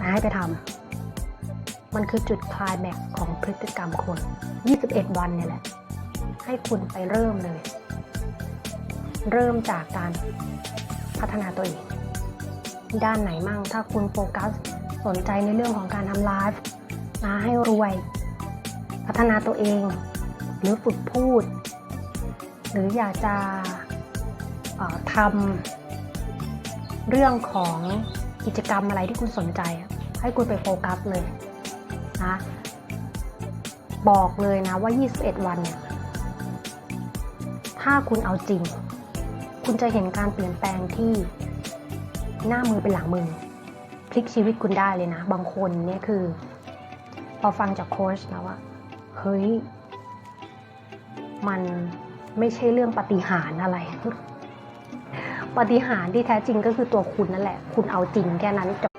และให้ไปทำมันคือจุดคลายแม็กของพฤติกรรมคน 21 วันเนี่ยแหละ ให้คุณไปเริ่มเลย เริ่มจากการพัฒนาตัวเอง ด้านไหนมั่งถ้าคุณโฟกัสสนใจในเรื่องของการทำไลฟ์นะให้รวย พัฒนาตัวเอง หรือฝึกพูด หรืออยากจะทำเรื่องของ กิจกรรมอะไรที่คุณสนใจ ให้คุณไปโฟกัสเลยนะบอกเลยนะว่า 21 วันเนี่ยถ้าคุณเอาจริง คุณจะเห็นการเปลี่ยนแปลงที่หน้ามือเป็นหลังมือพลิกชีวิตคุณได้เลยนะ บางคนเนี่ยคือ พอฟังจากโค้ชแล้วว่า เฮ้ย มันไม่ใช่เรื่องปาฏิหารย์อะไร ปฏิหารที่แท้จริงก็คือตัวคุณนั่นแหละ คุณเอาจริงแค่นั้นจ